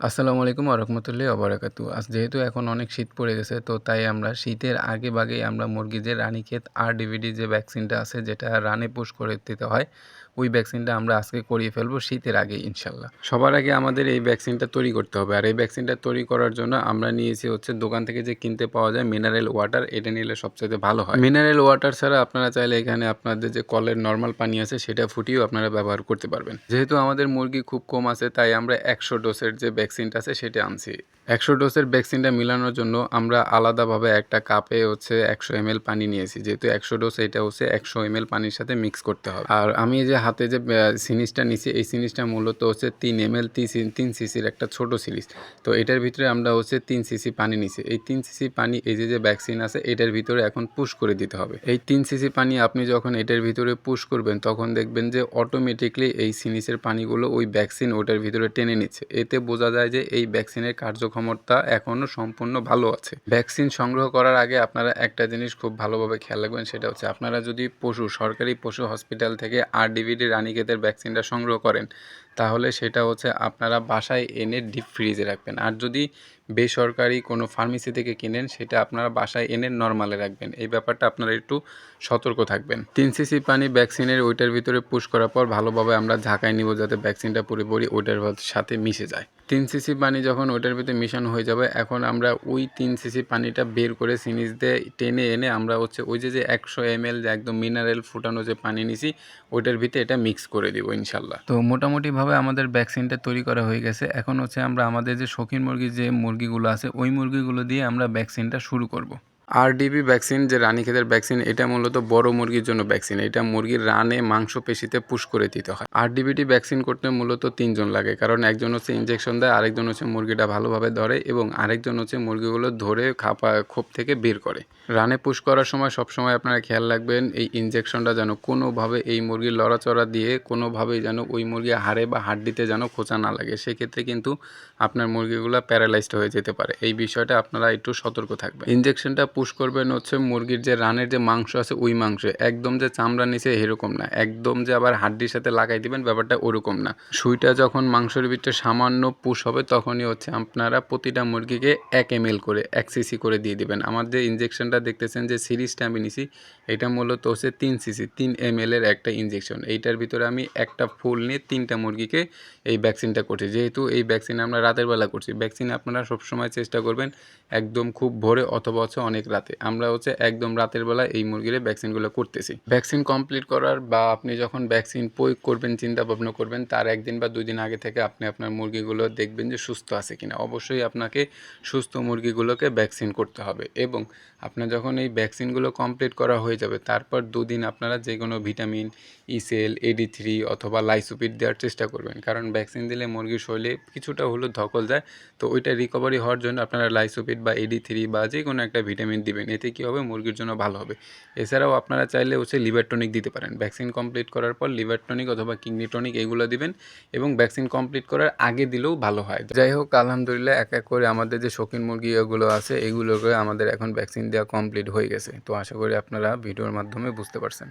আসসালামু আলাইকুম আরহামতুল্লাহ অবরাকাতু আজ যেহেতু এখন অনেক শীত পড়ে গেছে তো তাই আমরা শীতের আগে বাগেই আমরা মুরগি যে রানীক্ষেত আর ডিভিডি যে ভ্যাকসিনটা আছে যেটা রানে পুশ করে দিতে হয় ওই ভ্যাকসিনটা আমরা আজকে করিয়ে ফেলব শীতের আগে ইনশাল্লাহ। সবার আগে আমাদের এই ভ্যাকসিনটা তৈরি করতে হবে। আর এই ভ্যাকসিনটা তৈরি করার জন্য আমরা নিয়েছি হচ্ছে দোকান থেকে যে কিনতে পাওয়া যায় মিনারেল ওয়াটার এটা নিলে সবচেয়ে ভালো হয়। মিনারেল ওয়াটার ছাড়া আপনারা চাইলে এখানে আপনাদের যে কলের নর্মাল পানি আছে সেটা ফুটিয়েও আপনারা ব্যবহার করতে পারবেন। যেহেতু আমাদের মুরগি খুব কম আছে তাই আমরা একশো ডোসের যে ভ্যাকসিনটা আছে সেটা আনছি। একশো ডোসের ভ্যাকসিনটা মিলানোর জন্য আমরা আলাদাভাবে একটা কাপে হচ্ছে একশো এম পানি নিয়েছি। যেহেতু একশো ডোজ, এটা হচ্ছে একশো এম পানির সাথে মিক্স করতে হবে। আর আমি যে হাতে যে সিরিজটা নিছি, এই সিরিজটা মূলত হচ্ছে তিন এম এল তিন সিসির একটা ছোট সিরিজ। তো এটার ভিতরে আমরা হচ্ছে তিন সিসি পানি নিছি। এই তিন সিসি পানি, এই যে যে ভ্যাকসিন আছে, এটার ভিতরে এখন পুশ করে দিতে হবে। এই তিন সিসি পানি আপনি যখন এটার ভিতরে পুশ করবেন, তখন দেখবেন যে অটোমেটিকলি এই সিনিসের পানিগুলো ওই ভ্যাকসিন ওটার ভিতরে টেনে নিচ্ছে। এতে বোঝা যায় যে এই ভ্যাকসিনের কার্যক্ষমতা এখনও সম্পূর্ণ ভালো আছে। ভ্যাকসিন সংগ্রহ করার আগে আপনারা একটা জিনিস খুব ভালোভাবে খেয়াল রাখবেন, সেটা হচ্ছে আপনারা যদি পশু, সরকারি পশু হসপিটাল থেকে আর ডিভিডি রানিকেতের ভ্যাকসিনটা সংগ্রহ করেন, তাহলে সেটা হচ্ছে আপনারা বাসায় এনে ডিপ ফ্রিজে রাখবেন। আর যদি বেসরকারি কোনো ফার্মেসি থেকে কিনেন, সেটা আপনারা বাসায় এনে নর্মালে রাখবেন। এই ব্যাপারটা আপনারা একটু সতর্ক থাকবেন। তিন সিসি পানি ভ্যাকসিনের ওইটার ভিতরে পুশ করার পর ভালোভাবে আমরা ঝাঁকায় নিব যাতে ভ্যাকসিনটা পুরোপুরি ওইটার সাথে মিশে যায়। তিন সিসি পানি যখন ওইটার ভিতরে মিশানো হয়ে যাবে, এখন আমরা ওই তিন সিসি পানিটা বের করে সিনিস দিয়ে টেনে এনে আমরা হচ্ছে ওই যে যে একশো এম এল যে একদম মিনারেল ফুটানো যে পানি নিছি, ওইটার ভিতরে এটা মিক্স করে দিব ইনশাল্লাহ। তো মোটামুটিভাবে আমাদের ভ্যাকসিনটা তৈরি করা হয়ে গেছে। এখন হচ্ছে আমরা আমাদের যে শৌখিন মুরগির যে মুরগিগুলো আছে ওই মুরগিগুলো দিয়ে আমরা ভ্যাকসিনটা শুরু করব। আরডিবি ভ্যাকসিন যে রানীক্ষেতের ভ্যাকসিন এটা মূলত বড় মুরগির জন্য ভ্যাকসিন এটা মুরগির রানে মাংস পেশিতে পুশ করে দিতে হয়। আরডিবিটি ভ্যাকসিন করতে মূলত তিনজন লাগে, কারণ একজন হচ্ছে ইঞ্জেকশন দেয়, আরেকজন হচ্ছে মুরগিটা ভালোভাবে ধরে এবং আরেকজন হচ্ছে মুরগিগুলো ধরে খাপা, খোপ থেকে বের করে। রানে পুশ করার সময় সবসময় আপনারা খেয়াল রাখবেন, এই ইঞ্জেকশনটা যেন কোনোভাবে এই মুরগির লড়াচড়া দিয়ে কোনোভাবেই যেন ওই মুরগি হাড়ে বা হাড্ডিতে যেন খোঁচা না লাগে। সেক্ষেত্রে কিন্তু আপনার মুরগিগুলো প্যারালাইজড হয়ে যেতে পারে। এই বিষয়টা আপনারা একটু সতর্ক থাকবেন। ইঞ্জেকশনটা পুশ করবেন হচ্ছে মুরগির যে রানের যে মাংস আছে ওই মাংস। একদম যে চামড়া নিচে এরকম না। একদম যে আবার হাড্ডির সাথে লাগাই দিবেন, ব্যাপারটা ওরকম না। সুইটা যখন মাংসের ভিতরে সামান্য পুশ হবে, তখনই হচ্ছে আপনারা প্রতিটা মুরগিকে এক এম করে, এক সিসি করে দিয়ে দিবেন। আমার যে ইঞ্জেকশনটা দেখতেছেন যে সিরিজটা আমি নিছি, এটা মূলত হচ্ছে তিন সিসি তিন এম এর একটা ইঞ্জেকশন এইটার ভিতরে আমি একটা ফুল নিয়ে তিনটা মুরগিকে এই ভ্যাকসিনটা করছি। যেহেতু এই ভ্যাকসিন আমরা রাতের বেলা করছি ভ্যাকসিন আপনারা সবসময় চেষ্টা করবেন একদম খুব ভোরে অথবা হচ্ছে অনেক রাতে। আমরা হচ্ছে একদম রাতের বেলা এই মুরগির ভ্যাকসিনগুলো করতেছি। ভ্যাকসিন কমপ্লিট করার বা আপনি যখন ভ্যাকসিন প্রয়োগ করবেন চিন্তা ভাবনা করবেন, তার একদিন বা দুই দিন আগে থেকে আপনি আপনার মুরগিগুলো দেখবেন যে সুস্থ আছে কিনা। অবশ্যই আপনাকে সুস্থ মুরগিগুলোকে ভ্যাকসিন করতে হবে এবং আপনার যখন এই ভ্যাকসিনগুলো কমপ্লিট করা হয়ে যাবে, তারপর দুদিন আপনারা যে কোনো ভিটামিন ইসেল এডি থ্রি অথবা লাইসোপিড দেওয়ার চেষ্টা করবেন। কারণ ভ্যাকসিন দিলে মুরগির শরীরে কিছুটা হলেও ধকল যায়, তো ওইটা রিকভারি হওয়ার জন্য আপনারা লাইসোপিড বা এডি থ্রি বা যে কোনো একটা ভিটামিন দিবেন, এতে কী হবে? মুরগির জন্য ভালো হবে। এছাড়াও আপনারা চাইলে হচ্ছে লিভার টনিক দিতে পারেন। ভ্যাকসিন কমপ্লিট করার পর লিভার টনিক অথবা কিডনি টনিক এগুলো দিবেন এবং ভ্যাকসিন কমপ্লিট করার আগে দিলেও ভালো হয়। যাই হোক, আলহামদুলিল্লাহ এক এক করে আমাদের যে শৌখিন মুরগি এগুলো আছে, এগুলোকে আমাদের এখন ভ্যাকসিন দেওয়া কমপ্লিট হয়ে গেছে। তো আশা করি আপনারা ভিডিওর মাধ্যমে বুঝতে পারছেন।